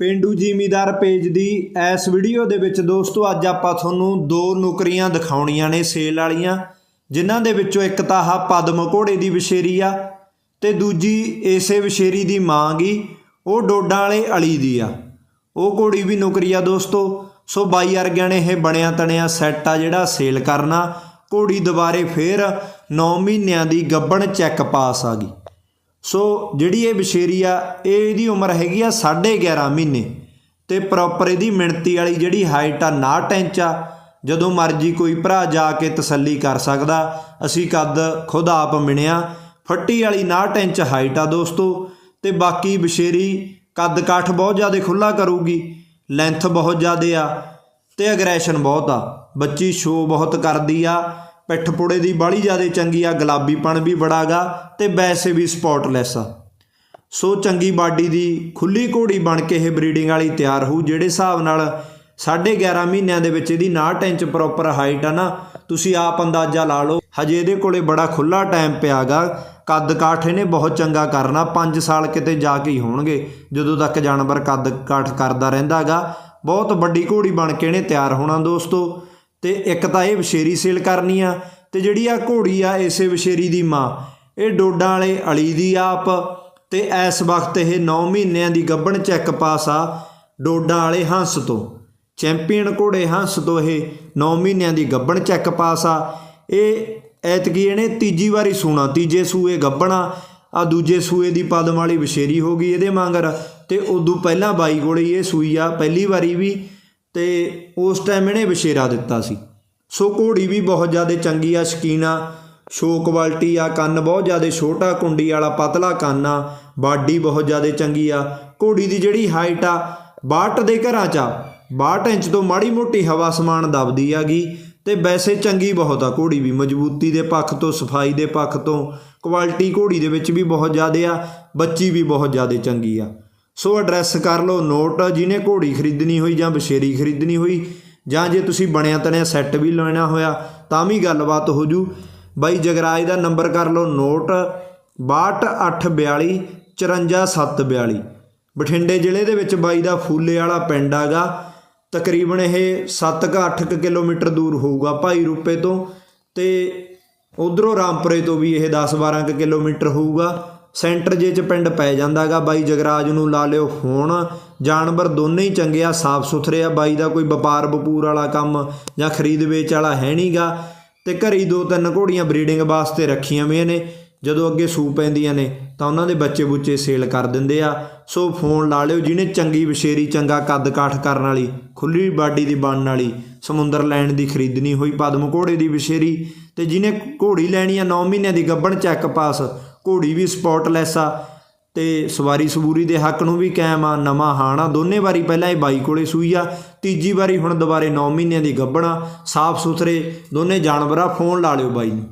ਪਿੰਡੂ ਜ਼ਿਮੀਦਾਰ ਪੇਜ ਦੀ ਇਸ ਵੀਡੀਓ ਦੇ ਵਿੱਚ ਦੋਸਤੋ, ਅੱਜ ਆਪਾਂ ਤੁਹਾਨੂੰ ਦੋ ਨੌਕਰੀਆਂ ਦਿਖਾਉਣੀਆਂ ਨੇ ਸੇਲ ਵਾਲੀਆਂ, ਜਿਨ੍ਹਾਂ ਦੇ ਵਿੱਚੋਂ ਇੱਕ ਤਾਂ ਆਹ ਪਦਮ ਘੋੜੇ ਦੀ ਵਿਸ਼ੇਰੀ ਆ ਤੇ ਦੂਜੀ ਏਸੇ ਵਿਸ਼ੇਰੀ ਦੀ ਮਾਂ ਗੀ, ਉਹ ਡੋਡਾਂ ਵਾਲੇ ਅਲੀ ਦੀ ਆ। ਉਹ ਘੋੜੀ ਵੀ ਨੌਕਰੀ ਆ ਦੋਸਤੋ। ਸੋ ਬਾਈ ਵਰਗਿਆਂ ਨੇ ਇਹ ਬਣਿਆ ਤਣਿਆ ਸੈੱਟ ਆ ਜਿਹੜਾ ਸੇਲ ਕਰਨਾ। ਘੋੜੀ ਦੁਬਾਰੇ ਫੇਰ 9 ਮਹੀਨਿਆਂ ਦੀ ਗੱਬਣ ਚੈੱਕ ਪਾਸ ਆ ਗਈ। ਸੋ ਜਿਹੜੀ ਇਹ ਵਿਸ਼ੇਰੀ ਆ, ਇਹ ਇਹਦੀ ਉਮਰ ਹੈਗੀ ਆ 11.5 ਮਹੀਨੇ। ਤੇ ਪ੍ਰੋਪਰ ਇਹਦੀ ਮਿਣਤੀ ਵਾਲੀ ਜਿਹੜੀ ਹਾਈਟ ਆ 59 ਇੰਚ ਆ, ਜਦੋਂ ਮਰਜ਼ੀ ਕੋਈ ਭਰਾ ਜਾ ਕੇ ਤਸੱਲੀ ਕਰ ਸਕਦਾ, ਅਸੀਂ ਕੱਦ ਖੁਦ ਆਪ ਮਿਣਿਆ। ਫੱਟੀ ਵਾਲੀ 59 ਇੰਚ ਹਾਈਟ ਆ ਦੋਸਤੋ, ਤੇ ਬਾਕੀ ਵਿਸ਼ੇਰੀ ਕੱਦ ਕਾਠ ਬਹੁਤ ਜ਼ਿਆਦਾ ਖੁੱਲਾ ਕਰੂਗੀ ਲੈਂਥ ਬਹੁਤ ਜ਼ਿਆਦਾ ਆ, ਤੇ ਅਗਰੈਸ਼ਨ ਬਹੁਤ ਆ। ਬੱਚੀ ਸ਼ੋ ਬਹੁਤ ਕਰਦੀ ਆ ਪਿੱਠ ਪੁੜੇ ਦੀ ਬਾਲੀ ਜ਼ਿਆਦਾ ਚੰਗੀ ਆ, ਗੁਲਾਬੀਪਣ ਵੀ ਬੜਾਗਾ ਤੇ ਵੈਸੇ ਵੀ ਸਪੌਟਲੈਸ ਆ। ਸੋ ਚੰਗੀ ਬਾਡੀ ਦੀ ਖੁੱਲੀ ਘੋੜੀ ਬਣ ਕੇ ਇਹ ਬਰੀਡਿੰਗ ਵਾਲੀ ਤਿਆਰ ਹੋਊ, ਜਿਹੜੇ ਹਿਸਾਬ ਨਾਲ 11.5 ਮਹੀਨਿਆਂ ਦੇ ਵਿੱਚ ਇਹਦੀ 59 ਇੰਚ ਪ੍ਰੋਪਰ ਹਾਈਟ ਆ ਨਾ, ਤੁਸੀਂ ਆਪ ਅੰਦਾਜ਼ਾ ਲਾ ਲਓ, ਹਜੇ ਇਹਦੇ ਕੋਲੇ ਬੜਾ ਖੁੱਲਾ ਟਾਈਮ ਪਿਆਗਾ ਕੱਦ ਕਾਠ ਇਹਨੇ ਬਹੁਤ ਚੰਗਾ ਕਰਨਾ 5 ਸਾਲ ਕਿਤੇ ਜਾ ਕੇ ਹੀ ਹੋਣਗੇ, ਜਦੋਂ ਤੱਕ ਜਾਨਵਰ ਕੱਦ ਕਾਠ ਕਰਦਾ ਰਹਿੰਦਾਗਾ ਬਹੁਤ ਵੱਡੀ ਘੋੜੀ ਬਣ ਕੇ ਇਹਨੇ ਤਿਆਰ ਹੋਣਾ ਦੋਸਤੋ। ਤੇ ਇੱਕ ਤਾਂ ਇਹ ਵਿਸ਼ੇਰੀ ਸੇਲ ਕਰਨੀ ਆ ਤੇ ਜਿਹੜੀ ਆ ਘੋੜੀ ਆ ਇਸੇ ਵਿਸ਼ੇਰੀ ਦੀ ਮਾਂ। ਇਹ ਡੋਡਾਂ ਵਾਲੇ ਅਲੀ ਦੀ ਆਪ ਤੇ ਇਸ ਵਕਤ ਇਹ 9 ਮਹੀਨਿਆਂ ਦੀ ਗੱਭਣ ਚੈੱਕ ਪਾਸ ਆ ਡੋਡਾਂ ਵਾਲੇ ਹੰਸ ਤੋਂ। ਚੈਂਪੀਅਨ ਘੋੜੇ ਹੰਸ ਤੋਂ ਇਹ 9 ਮਹੀਨਿਆਂ ਦੀ ਗੱਭਣ ਚੈੱਕ ਪਾਸ ਆ। ਇਹ ਐਤਕੀ ਇਹਨੇ ਤੀਜੀ ਵਾਰੀ ਸੂਣਾ। ਤੀਜੇ ਸੂਏ ਗੱਭਣਾ ਆ ਦੂਜੇ ਸੂਏ ਦੀ ਪਦਮ ਵਾਲੀ ਵਿਸ਼ੇਰੀ ਹੋ ਗਈ ਇਹਦੇ ਮੰਗਰ। ਤੇ ਉਦੋਂ ਪਹਿਲਾਂ ਬਾਈ ਕੋਲੇ ਇਹ ਸੂਈ ਆ। ਪਹਿਲੀ ਵਾਰੀ ਵੀ ਤੇ ਉਸ ਟਾਈਮ ਇਹਨੇ ਵਿਸ਼ੇਰਾ ਦਿੱਤਾ ਸੀ। ਸੋ ਘੋੜੀ ਵੀ ਬਹੁਤ ਜ਼ਿਆਦਾ ਚੰਗੀ ਆ, ਸ਼ਕੀਨ ਆ। ਸ਼ੋ ਕੁਆਲਿਟੀ ਆ, ਕੰਨ ਬਹੁਤ ਜ਼ਿਆਦਾ ਛੋਟਾ, ਕੁੰਡੀ ਵਾਲਾ, ਪਤਲਾ ਕੰਨ ਆ। ਬਾਡੀ ਬਹੁਤ ਜ਼ਿਆਦਾ ਚੰਗੀ ਆ। ਘੋੜੀ ਦੀ ਜਿਹੜੀ ਹਾਈਟ ਆ 62 ਦੇ ਘਰਾਂ 'ਚ ਆ। 62 ਇੰਚ ਤੋਂ ਮਾੜੀ ਮੋਟੀ ਹਵਾ ਸਮਾਨ ਦਬਦੀ ਆਗੀ ਤੇ ਵੈਸੇ ਚੰਗੀ ਬਹੁਤ ਆ ਘੋੜੀ ਵੀ। ਮਜ਼ਬੂਤੀ ਦੇ ਪੱਖ ਤੋਂ, ਸਫ਼ਾਈ ਦੇ ਪੱਖ ਤੋਂ ਕੁਆਲਿਟੀ ਘੋੜੀ ਦੇ ਵਿੱਚ ਵੀ ਬਹੁਤ ਜ਼ਿਆਦਾ ਆ। ਬੱਚੀ ਵੀ ਬਹੁਤ ਜ਼ਿਆਦਾ ਚੰਗੀ ਆ। ਸੋ ਐਡਰੈਸ ਕਰ ਲਓ ਨੋਟ ਜਿਹਨੇ ਘੋੜੀ ਖਰੀਦਣੀ ਹੋਈ ਜਾਂ ਬਸ਼ੇਰੀ ਖਰੀਦਣੀ ਹੋਈ, ਜਾਂ ਜੇ ਤੁਸੀਂ ਬਣਿਆ ਤਣਿਆ ਸੈੱਟ ਵੀ ਲੈਣਾ ਹੋਇਆ, ਤਾਂ ਵੀ ਗੱਲਬਾਤ ਹੋ ਜੂ। ਬਾਈ ਜਗਰਾਜ ਦਾ ਨੰਬਰ ਕਰ ਲਓ ਨੋਟ 6282 54742 ਬਠਿੰਡੇ ਜ਼ਿਲ੍ਹੇ ਦੇ ਵਿੱਚ ਬਾਈ ਦਾ ਫੂਲੇ ਵਾਲਾ ਪਿੰਡ ਆਗਾ। ਤਕਰੀਬਨ ਇਹ 7-8 ਕਿਲੋਮੀਟਰ ਦੂਰ ਹੋਊਗਾ ਭਾਈ ਰੂਪੇ ਤੋਂ, ਤੇ ਉਧਰੋਂ ਰਾਮਪੁਰੇ ਤੋਂ ਵੀ ਇਹ 10-12 ਕਿਲੋਮੀਟਰ ਹੋਊਗਾ। ਸੈਂਟਰ ਜੇ ਚ ਪਿੰਡ ਪੈ ਜਾਂਦਾਗਾ, ਬਾਈ ਜਗਰਾਜ ਨੂੰ ਲਾ ਲਿਓ ਫੋਨ। ਜਾਨਵਰ ਦੋਨੇ ਹੀ ਚੰਗੇ ਆ ਸਾਫ਼ ਸੁਥਰੇ ਆ। ਬਾਈ ਦਾ ਕੋਈ ਵਪਾਰ ਵਪੂਰ ਵਾਲਾ ਕੰਮ ਜਾਂ ਖਰੀਦ ਵੇਚ ਵਾਲਾ ਹੈ ਨਹੀਂਗਾ ਤੇ ਘਰੀ ਦੋ ਤਿੰਨ ਘੋੜੀਆਂ ਬਰੀਡਿੰਗ ਵਾਸਤੇ ਰੱਖੀਆਂ ਹੋਈਆਂ ਨੇ। ਜਦੋਂ ਅੱਗੇ ਸੂ ਪੈਂਦੀਆਂ ਨੇ, ਤਾਂ ਉਹਨਾਂ ਦੇ ਬੱਚੇ ਬੁੱਚੇ ਸੇਲ ਕਰ ਦਿੰਦੇ ਆ। ਸੋ ਫੋਨ ਲਾ ਲਿਓ ਜਿਹਨੇ ਚੰਗੀ ਵਿਸ਼ੇਰੀ, ਚੰਗਾ ਕੱਦ ਕਾਠ ਕਰਨ ਵਾਲੀ ਖੁੱਲੀ ਬਾਡੀ ਦੀ ਬਣਨ ਵਾਲੀ, ਸਮੁੰਦਰ ਲੈਣ ਦੀ ਖਰੀਦਣੀ ਹੋਈ ਪਦਮ ਘੋੜੇ ਦੀ ਵਿਸ਼ੇਰੀ ਤੇ ਜਿਹਨੇ ਘੋੜੀ ਲੈਣੀ ਆ 9 ਮਹੀਨਿਆਂ ਦੀ ਗੱਭਣ ਚੈੱਕ ਪਾਸ ਘੋੜੀ ਵੀ ਸਪੌਟਲੈਸ ਆ ਤੇ ਸਵਾਰੀ ਸਬੂਰੀ ਦੇ ਹੱਕ ਨੂੰ ਵੀ ਕਾਇਮ ਆ, ਨਵਾਂ ਹਾਣਾ ਦੋਨੇ ਵਾਰੀ ਪਹਿਲਾਂ ਇਹ ਬਾਈ ਕੋਲੇ ਸੂਈ ਆ, ਤੀਜੀ ਵਾਰੀ ਹੁਣ ਦੁਬਾਰੇ 9 ਮਹੀਨਿਆਂ ਦੀ ਗੱਭਣਾ ਸਾਫ਼ ਸੁਥਰੇ ਦੋਨੇ ਜਾਨਵਰਾਂ ਫੋਨ ਲਾ ਲਿਓ ਬਾਈ ਨੂੰ।